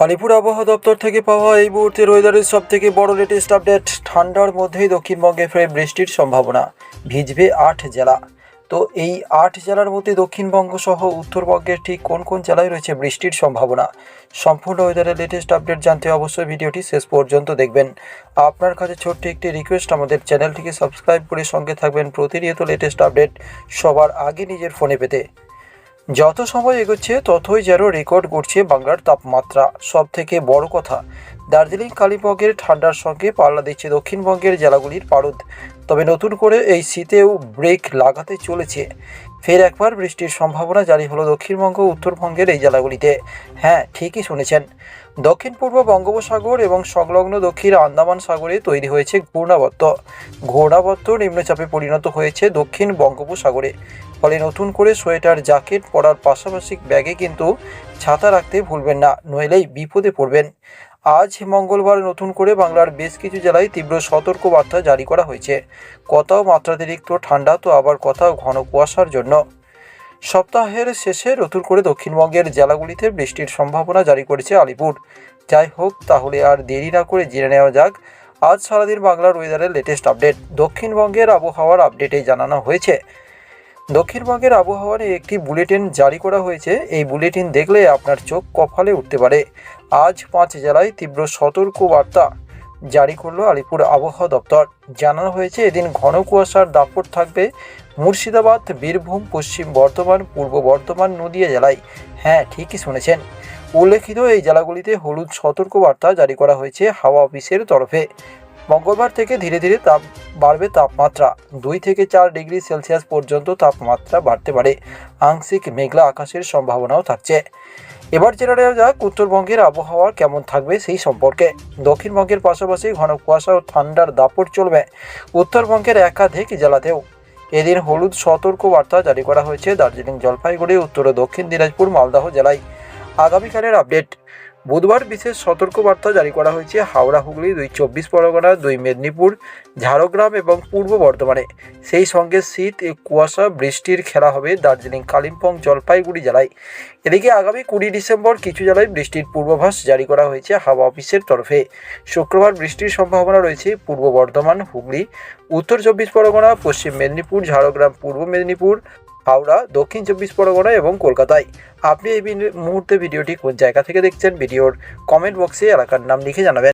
আলিপুর আবহাওয়া দপ্তর থেকে পাওয়া এই মুহূর্তের ওয়েদারের সব থেকে বড় লেটেস্ট আপডেট ঠান্ডার মধ্যেই দক্ষিণবঙ্গে ফের বৃষ্টির সম্ভাবনা। ভিজবে আট জেলা। তো এই আট জেলার মধ্যে দক্ষিণবঙ্গ সহ উত্তরবঙ্গের ঠিক কোন কোন জেলায় রয়েছে বৃষ্টির সম্ভাবনা? সম্পূর্ণ ওয়েদারের লেটেস্ট আপডেট জানতে অবশ্যই ভিডিওটি শেষ পর্যন্ত দেখবেন। আপনার কাছে ছোট্ট একটি রিকোয়েস্ট আমাদের চ্যানেলটিকে সাবস্ক্রাইব করে সঙ্গে থাকবেন। প্রতিনিয়ত লেটেস্ট আপডেট সবার আগে নিজের ফোনে পেতে। যত সময় এগোচ্ছে, ততই যেন রেকর্ড করছে বাংলার তাপমাত্রা। সব থেকে বড় কথা, দার্জিলিং, কালিম্পংয়ের ঠান্ডার সঙ্গে পাল্লা দিচ্ছে দক্ষিণবঙ্গের জেলাগুলির পারদ। তবে নতুন করে এই শীতেও ব্রেক লাগাতে চলেছে। ফের একবার বৃষ্টির সম্ভাবনা জারি হলো দক্ষিণবঙ্গ উত্তরবঙ্গের এই জেলাগুলিতে। হ্যাঁ ঠিকই শুনেছেন। দক্ষিণ পূর্ব বঙ্গোপসাগর এবং সংলগ্ন দক্ষিণ আন্দামান সাগরে তৈরি হয়েছে ঘূর্ণাবর্ত। ঘূর্ণাবর্ত নিম্নচাপে পরিণত হয়েছে দক্ষিণ বঙ্গোপসাগরে। ফলে নতুন করে সোয়েটার, জ্যাকেট পরার পাশাপাশি ব্যাগে কিন্তু ছাতা রাখতে ভুলবেন না, নইলেই বিপদে পড়বেন। আজ মঙ্গলবার নতুন করে বাংলার বেশ কিছু জেলায় তীব্র সতর্কবার্তা জারি করা হয়েছে। কোথাও মাত্রাতিরিক্ত ঠান্ডা, তো আবার কোথাও ঘন কুয়াশার জন্য। সপ্তাহের শেষে নতুন করে দক্ষিণবঙ্গের জেলাগুলিতে বৃষ্টির সম্ভাবনা জারি করেছে আলিপুর। যাই হোক, তাহলে আর দেরি না করে জেনে নেওয়া যাক, আজ সারাদিন বাংলার ওয়েদারের লেটেস্ট আপডেট দক্ষিণবঙ্গের আবহাওয়ার আপডেটে জানানো হয়েছে। দক্ষিণবঙ্গের আবহাওয়া নিয়ে একটি বুলেটিন জারি করা হয়েছে। এই বুলেটিন দেখলে আপনার চোখ কফালে উঠতে পারে। আজ পাঁচ জেলায় তীব্র সতর্ক বার্তা জারি করল আলিপুর আবহাওয়া দপ্তর। জানানো হয়েছে, এদিন ঘন কুয়াশার দাপট থাকবে মুর্শিদাবাদ, বীরভূম, পশ্চিম বর্ধমান, পূর্ব বর্ধমান, নদিয়া জেলায়। হ্যাঁ ঠিকই শুনেছেন। উল্লেখিত এই জেলাগুলিতে হলুদ সতর্কবার্তা জারি করা হয়েছে হাওয়া অফিসের তরফে। মঙ্গলবার থেকে ধীরে ধীরে তাপ বাড়বে তাপমাত্রা। দুই থেকে চার ডিগ্রি সেলসিয়াস পর্যন্ত তাপমাত্রা বাড়তে পারে। আংশিক মেঘলা আকাশের সম্ভাবনাও থাকছে। এবার জেনে নেওয়া যাক, উত্তরবঙ্গের আবহাওয়া কেমন থাকবে সেই সম্পর্কে। দক্ষিণবঙ্গের পাশাপাশি ঘন কুয়াশা ও ঠান্ডার দাপট চলবে। উত্তরবঙ্গের একাধিক জেলাতেও এদিন হলুদ সতর্ক বার্তা জারি করা হয়েছে। দার্জিলিং, জলপাইগুড়ি, উত্তর ও দক্ষিণ দিনাজপুর, মালদহ জেলায়। আগামীকালের আপডেট বুধবার বিশেষ সতর্কবার্তা জারি করা হয়েছে হাওড়া, হুগলি, দুই চব্বিশ পরগনা, দুই মেদিনীপুর, ঝাড়গ্রাম এবং পূর্ব বর্ধমানে। সেই সঙ্গে শীত কুয়াশা, বৃষ্টির খেলা হবে দার্জিলিং, কালিম্পং, জলপাইগুড়ি জেলায়। এদিকে আগামী কুড়ি ডিসেম্বর কিছু জেলায় বৃষ্টির পূর্বাভাস জারি করা হয়েছে হাওয়া অফিসের তরফে। শুক্রবার বৃষ্টির সম্ভাবনা রয়েছে পূর্ব বর্ধমান, হুগলি, উত্তর চব্বিশ পরগনা, পশ্চিম মেদিনীপুর, ঝাড়গ্রাম, পূর্ব মেদিনীপুর হাওড়া, দক্ষিণ চব্বিশ পরগনা এবং কলকাতায়। আপনি এই মুহূর্তে ভিডিওটি কোন জায়গা থেকে দেখছেন, ভিডিওর কমেন্ট বক্সে এলাকার নাম লিখে জানাবেন।